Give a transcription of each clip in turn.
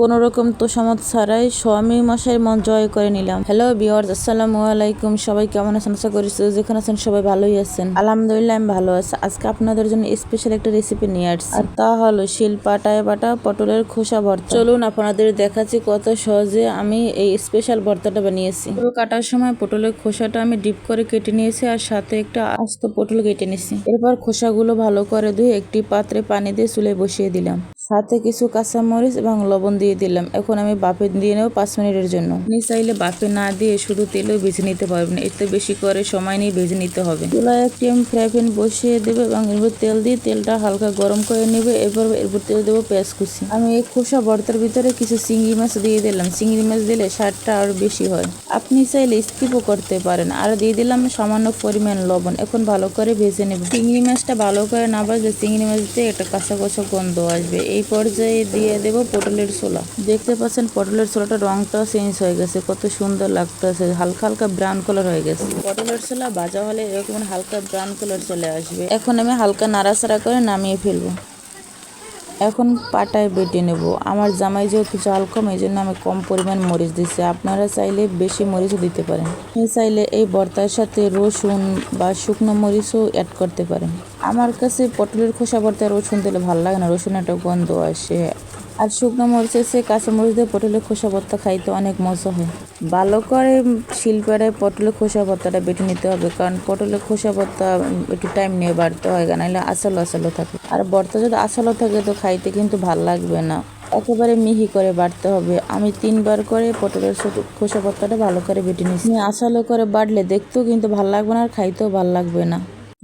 কোনো রকম তোষামত ছাড়াই স্বামী মশাই মন জয় করে নিলাম। হ্যালো বিয়ার্স আসসালামু আলাইকুম। সবাই কেমন আছেন? আশা করি যেখানে আছেন সবাই ভালোই আছেন। আলহামদুলিল্লাহ, আমি ভালো আছি। আজকে আপনাদের জন্য স্পেশাল একটা রেসিপি নিয়ে আসছি। আর তা হলো শিল পাটায় বাটা পটলের খোসা ভর্তা। চলুন আপনাদের দেখাচ্ছি কত সহজে আমি এই স্পেশাল ভর্তাটা বানিয়েছি। পটল কাটার সময় পটলের খোসাটা আমি ডিপ করে কেটে নিয়েছি আর সাথে একটা আস্ত পটল কেটে নিয়েছি। এরপর খোসাগুলো ভালো করে ধুয়ে একটি পাত্রে পানি দিয়ে চুলে বসিয়ে দিলাম। সাথে কিছু কাঁচামরিচ এবং লবণ দিয়ে দিলাম। এখন আমি বাফে দিয়ে নেব পাঁচ মিনিটের জন্য। আপনি চাইলে বাফে না দিয়ে শুধু তেলেও ভেজে নিতে পারবেন। এতে বেশি করে সময় নিয়ে ভেজে নিতে হবে। চুলায় একটি আমি ফ্রাই প্যান বসিয়ে দেবো এবং এরপর তেল দিয়ে তেলটা হালকা গরম করে নেবে। এরপর এরপর তেল দেবো পেঁয়াজ কুচি। আমি এই খোসা ভর্তার ভিতরে কিছু চিংড়ি মাছ দিয়ে দিলাম। চিংড়ি মাছ দিলে স্বাদটা আরও বেশি হয়। আপনি চাইলে স্কিপও করতে পারেন। আর দিয়ে দিলাম সামান্য পরিমাণ লবণ। এখন ভালো করে ভেজে নেব। চিংড়ি মাছটা ভালো করে না ভাজলে চিংড়ি মাছ দিয়ে একটা কাঁচা কষা গন্ধ আসবে। এই পর্যায়ে দিয়ে দেব পটলের ছোলা। দেখতে পাচ্ছেন পটলের ছোলাটা রংটা চেঞ্জ হয়ে গেছে, কত সুন্দর লাগতেছে, হালকা হালকা ব্রাউন কালার হয়ে গেছে। পটলের ছোলা ভাজা হলে এরকম হালকা ব্রাউন কালার চলে আসবে। এখন আমি হালকা নাড়াচাড়া করে নামিয়ে ফেলব। এখন পাটায় বেটে নেব। আমার জামাই যেহেতু চাল কম, এই জন্য আমি কম পরিমাণ মরিচ দিচ্ছি আপনারা চাইলে বেশি মরিচও দিতে পারেন। চাইলে এই বর্তার সাথে রসুন বা শুকনো মরিচও অ্যাড করতে পারেন। আমার কাছে পটলের খোসা ভর্তা রসুন দিলে ভালো লাগে না। রসুন একটা গন্ধ আসে। আর শুকনো মরিচের সে কাঁচা মরিচ দিয়ে পটলের খোসা ভর্তা খাইতে অনেক মজা হয়। ভালো করে শিলপাড়ায় পটলের খোসা ভর্তাটা বেটে নিতে হবে, কারণ পটলের খোসা ভর্তা একটু টাইম নিয়ে বাড়তে হয় নাহলে আসালো আসালো থাকে। আর ভর্তা যদি আসালো থাকে তো খাইতে কিন্তু ভালো লাগবে না। একেবারে মিহি করে বাটতে হবে। আমি তিনবার করে পটলের খোসা ভর্তাটা ভালো করে বেটে নিচ্ছি আসালো করে বাটলে দেখতেও কিন্তু ভালো লাগবে না আর খাইতেও ভালো লাগবে না।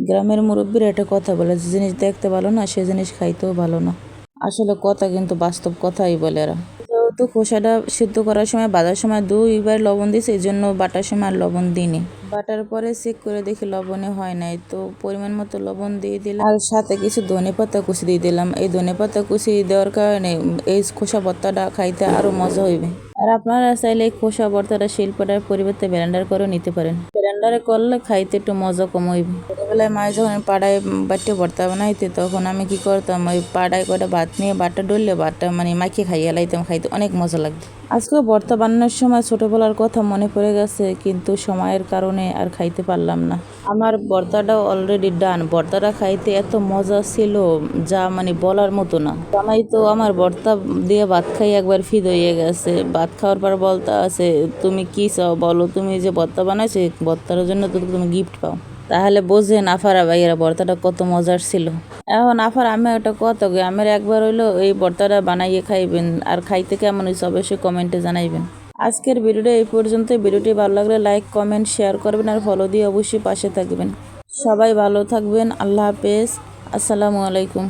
গ্রামের মুরব্বীরা একটা কথা বলে, যে জিনিস দেখতে ভালো না, সে জিনিস খাইতেও ভালো না। আসলে কথা কিন্তু বাস্তব কথাই বলে এরা। যেহেতু খোসাটা সিদ্ধ করার সময়, বাঁধার সময় দুইবার লবণ দিয়েছে এই জন্য বাটার সময় আর লবণ দিইনি। বাটার পরে চেক করে দেখি লবণে হয় নাই, তো পরিমাণ মতো লবণ দিয়ে দিলাম। আর সাথে কিছু ধনে পাতা কুচি দিয়ে দিলাম। এই ধনে পাতা কুচি দেওয়ার কারণে এই খোসা ভর্তাটা খাইতে আরও মজা হইবে। আর আপনারা চাইলে খোসা ভর্তাটা শিল্পটার পরিবর্তে বেরান্ডার করেও নিতে পারেন। ব্যালেন্ডারে করলে খাইতে একটু মজা কমই ছোটোবেলায় মায়ের যখন পাড়ায় বাটে ভর্তা বানাইতে, তখন আমি কি করতাম, ওই পাড়ায় কটা ভাত নিয়ে বাটটা ডললে ভাতটা মানে মাখিয়ে খাইয়ে লাইতাম, খাইতে অনেক মজা লাগতো। আজকেও ভর্তা বানানোর সময় ছোটবেলার কথা মনে পড়ে গেছে, কিন্তু সময়ের কারণে আর খাইতে পারলাম না। আমার ভর্তাটাও অলরেডি ডান ভর্তাটা খাইতে এত মজা ছিল যা মানে বলার মতো না। জামাই তো আমার ভর্তা দিয়ে ভাত খাই একবার ফিদ হয়ে গেছে। ভাত খাওয়ার পর বলতে আছে, তুমি কি চাও বলো? তুমি যে ভর্তা বানাইছো এই ভর্তার জন্য তো তুমি গিফট পাও। তাহলে বোঝেন আফারা ভাইয়েরা ভর্তাটা কত মজার ছিল। এখন আফার আমি ওটা কত গে? আমার একবার হইল এই ভর্তাটা বানাইয়ে খাইবেন। আর খাইতে কেমন হয়েছে অবশ্যই কমেন্টে জানাইবেন। আজকের ভিডিওটা এই পর্যন্ত ভিডিওটি ভালো লাগলে লাইক, কমেন্ট, শেয়ার করবেন আর ফলো দিয়ে অবশ্যই পাশে থাকবেন। সবাই ভালো থাকবেন। আল্লাহ হাফেজ। আসসালামু আলাইকুম।